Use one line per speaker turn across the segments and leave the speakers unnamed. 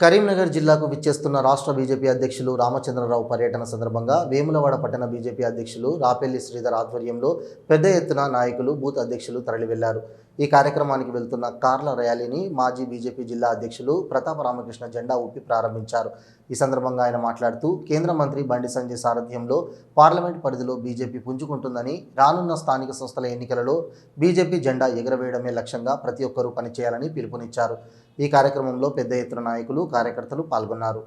కరీంనగర్ జిల్లాకు విచ్చేస్తున్న రాష్ట్ర బీజేపీ అధ్యక్షులు రామచంద్రరావు పర్యటన సందర్భంగా వేములవాడ పట్టణ బీజేపీ అధ్యక్షులు రాపెల్లి శ్రీధర్ ఆధ్వర్యంలో పెద్ద ఎత్తున నాయకులు బూత్ అధ్యక్షులు తరలి వెళ్ళారు ఈ కార్యక్రమానికి వెళ్తున్న కార్ల ర్యాలీని మాజీ బీజేపీ జిల్లా అధ్యక్షులు ప్రతాప రామకృష్ణ జెండా ఊపి ప్రారంభించారు. ఈ సందర్భంగా ఆయన మాట్లాడుతూ కేంద్ర మంత్రి బండి సంజయ్ సారథ్యంలో పార్లమెంట్ పరిధిలో బీజేపీ పుంజుకుంటుందని రానున్న స్థానిక సంస్థల ఎన్నికలలో బీజేపీ జెండా ఎగురవేయడమే లక్ష్యంగా ప్రతి ఒక్కరూ పనిచేయాలని పిలుపునిచ్చారు. ఈ కార్యక్రమంలో పెద్ద ఎత్తున నాయకులు కార్యకర్తలు పాల్గొన్నారు.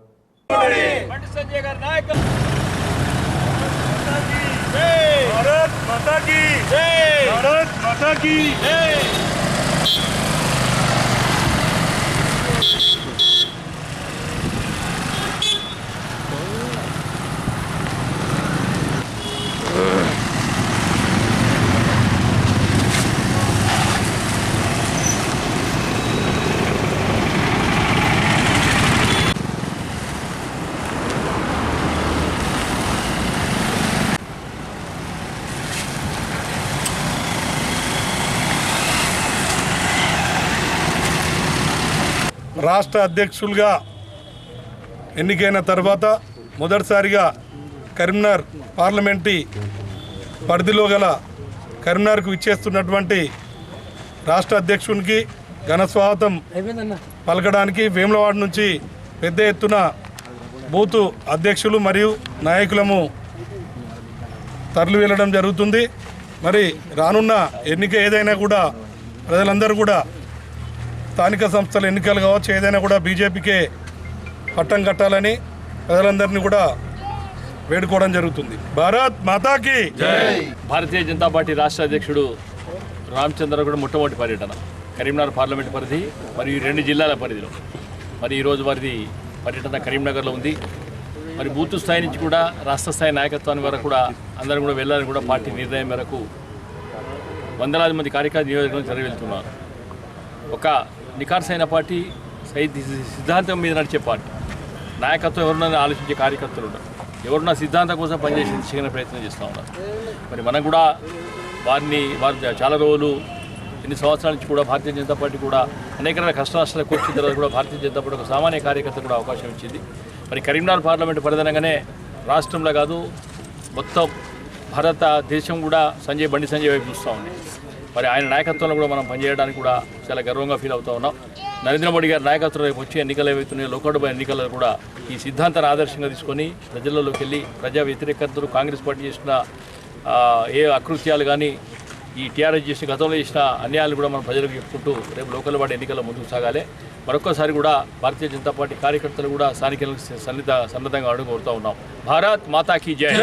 భారత్ మాతా జై. భారత్ మాతా జై. రాష్ట్ర అధ్యక్షులుగా ఎన్నికైన తర్వాత మొదటిసారిగా కరీంనగర్ పార్లమెంటరీ పరిధిలో గల కరీంనగర్కు ఇచ్చేస్తున్నటువంటి రాష్ట్ర అధ్యక్షునికి ఘన స్వాగతం పలకడానికి వేములవాడ నుంచి పెద్ద ఎత్తున బూతు అధ్యక్షులు మరియు నాయకులము తరలి వెళ్ళడం జరుగుతుంది. మరి రానున్న ఎన్నిక ఏదైనా కూడా ప్రజలందరూ కూడా స్థానిక సంస్థల ఎన్నికలు కావచ్చు ఏదైనా కూడా బీజేపీకే పట్టం కట్టాలని ప్రజలందరినీ కూడా వేడుకోవడం జరుగుతుంది. భారత్ మాతాకి!
భారతీయ జనతా పార్టీ రాష్ట్ర అధ్యక్షుడు రామచంద్ర కూడా మొట్టమొదటి పర్యటన. కరీంనగర్ పార్లమెంట్ పరిధి మరియు రెండు జిల్లాల పరిధిలో. మరి ఈరోజు వారిది పర్యటన కరీంనగర్లో ఉంది. మరి బూత్ స్థాయి నుంచి కూడా రాష్ట్ర స్థాయి నాయకత్వాన్ని వరకు కూడా అందరం కూడా వెళ్ళాలని కూడా పార్టీ నిర్ణయం మేరకు వందలాది మంది కార్యకర్త నియోజకవర్గం తరలి వెళ్తున్నారు ఒక నికార్సైన పార్టీ సైద్ సిద్ధాంతం మీద నడిచే పార్టీ. నాయకత్వం ఎవరున్నా ఆలోచించే కార్యకర్తలు ఉన్నారు ఎవరున్నా సిద్ధాంతం కోసం పనిచేసి చేయని ప్రయత్నం చేస్తూ ఉన్నారు. మరి మనం కూడా వారిని వారి చాలా రోజులు ఎన్ని సంవత్సరాల నుంచి కూడా భారతీయ జనతా పార్టీ కూడా అనేక రకాల కష్ట వచ్చిన తర్వాత కూడా భారతీయ జనతా పార్టీ ఒక సామాన్య కార్యకర్త కూడా అవకాశం ఇచ్చింది. మరి కరీంనగర్ పార్లమెంట్ పరిధనగానే రాష్ట్రంలో కాదు మొత్తం భారతదేశం కూడా సంజయ్ బండి సంజయ్ వైపు చూస్తూ ఉంది. మరి ఆయన నాయకత్వంలో కూడా మనం పనిచేయడానికి కూడా చాలా గర్వంగా ఫీల్ అవుతూ ఉన్నాం. నరేంద్ర మోడీ గారి నాయకత్వం రేపు వచ్చే ఎన్నికలు ఏవైతున్నాయో లోకసభ ఎన్నికల్లో కూడా ఈ సిద్ధాంతాన్ని ఆదర్శంగా తీసుకొని ప్రజలలోకి వెళ్ళి ప్రజా వ్యతిరేకతలు కాంగ్రెస్ పార్టీ చేసిన ఏ అకృత్యాలు కానీ ఈ టీఆర్ఎస్ చేసిన గతంలో చేసిన అన్యాయాలు కూడా మనం ప్రజలకు చెప్పుకుంటూ రేపు లోకల్ వాడి ఎన్నికల్లో ముందుకు సాగాలి. మరొకసారి కూడా భారతీయ జనతా పార్టీ కార్యకర్తలు కూడా స్థానిక సన్నిధ సన్నద్ధంగా అడుగు కోరుతూ ఉన్నాం. భారత్ మాతాకి జయ